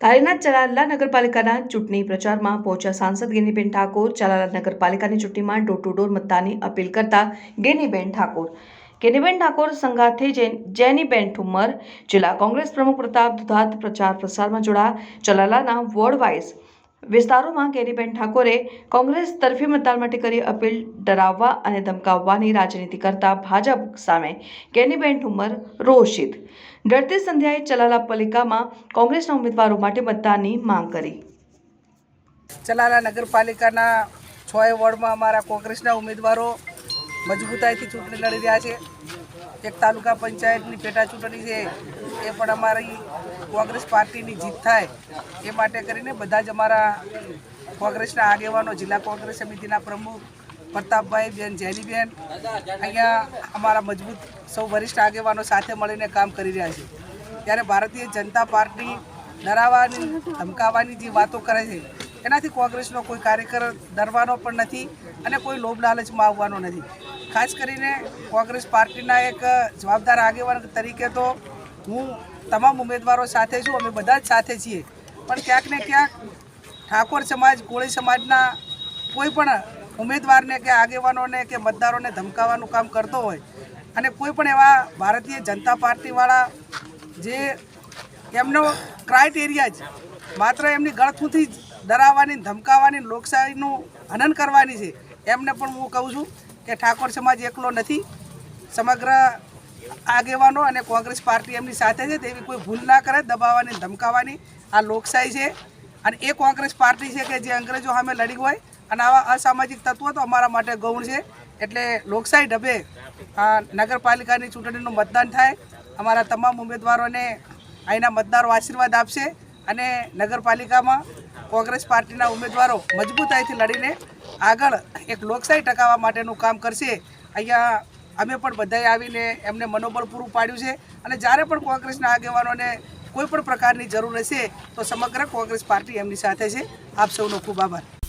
કાળીનાથ ચલાલા નગરપાલિકાના ચૂંટણી પ્રચારમાં પહોંચ્યા સાંસદ ગેનીબેન ઠાકોર ચલાલા નગરપાલિકાની ચૂંટણીમાં ડોર ટુ ડોર મતદાનની અપીલ કરતા ગેનીબેન ઠાકોર. ગેનીબેન ઠાકોર સંગાથે જેન- જેનીબેન ઠુમ્મર જિલ્લા કોંગ્રેસ પ્રમુખ પ્રતાપ દુધાત પ્રચાર પ્રસારમાં જોડાયા. ચલાલાના વોર્ડ વાઇઝ વિસ્તારોમાં કેરીબેન ઠાકોરે કોંગ્રેસ તરફી મતદાન માટે કરી અપીલ ડરાવવા અને ધમકાવવાની રાજનીતિ કરતા ભાજપ સામે કેનીબેન ઠુમર રોષિત. ડરતી સંધ્યાએ ચલાલા પાલિકામાં કોંગ્રેસના ઉમેદવારો માટે મતદાનની માંગ કરી. ચલાલા નગરપાલિકાના છ વોર્ડમાં અમારા કોંગ્રેસના ઉમેદવારો મજબૂતાઈથી ચૂંટણી લડી રહ્યા છે. એક તાલુકા પંચાયતની પેટા ચૂંટણી છે. એ પણ અમારી કોંગ્રેસ પાર્ટીની જીત થાય એ માટે કરીને બધા જ અમારા કોંગ્રેસના આગેવાનો, જિલ્લા કોંગ્રેસ સમિતિના પ્રમુખ પ્રતાપભાઈ બેન જેનીબેન અહીંયા અમારા મજબૂત સૌ વરિષ્ઠ આગેવાનો સાથે મળીને કામ કરી રહ્યા છે. ત્યારે ભારતીય જનતા પાર્ટી ડરાવવાની, ધમકાવવાની જે વાતો કરે છે, એનાથી કોંગ્રેસનો કોઈ કાર્યકર ડરવાનો પણ નથી અને કોઈ લોભ લાલચમાં આવવાનો નથી. ખાસ કરીને કોંગ્રેસ પાર્ટીના એક જવાબદાર આગેવાન તરીકે તો હું તમામ ઉમેદવારો સાથે છું, અમે બધા જ સાથે છીએ. પણ ક્યાંક ને ક્યાંક ઠાકોર સમાજ, કોળી સમાજના કોઈ પણ ઉમેદવારને કે આગેવાનોને કે મતદારોને ધમકાવવાનું કામ કરતો હોય અને કોઈ પણ એવા ભારતીય જનતા પાર્ટીવાળા જે એમનો ક્રાઇટેરિયા જ માત્ર એમની ગળથુંથી જ ડરાવવાની, ધમકાવવાની, લોકશાહીનું હનન કરવાની છે એમને પણ હું કહું છું કે ઠાકોર સમાજ એકલો નથી. સમગ્ર આગેવાનો અને કોંગ્રેસ પાર્ટી એમની સાથે છે, તેવી કોઈ ભૂલ ના કરે, દબાવવાની, ધમકાવવાની. આ લોકશાહી છે. અને એ કોંગ્રેસ પાર્ટી છે કે જે અંગ્રેજો સામે લડી હોય અને આવા અસામાજિક તત્વો તો અમારા માટે ગૌણ છે. એટલે લોકશાહી ઢબે નગરપાલિકાની ચૂંટણીનું મતદાન થાય. અમારા તમામ ઉમેદવારોને અહીંના મતદારો આશીર્વાદ આપશે અને નગરપાલિકામાં કોંગ્રેસ પાર્ટીના ઉમેદવારો મજબૂતાઈથી લડીને આગળ એક લોકશાહી ટકાવવા માટેનું કામ કરશે. અહીંયા અમે પણ બધાએ આવીને એમને મનોબળ પૂરું પાડ્યું છે. અને જ્યારે પણ કોંગ્રેસના આગેવાનોને કોઈ પણ પ્રકારની જરૂર હશે, તો સમગ્ર કોંગ્રેસ પાર્ટી એમની સાથે છે. આપ સૌનો ખૂબ આભાર.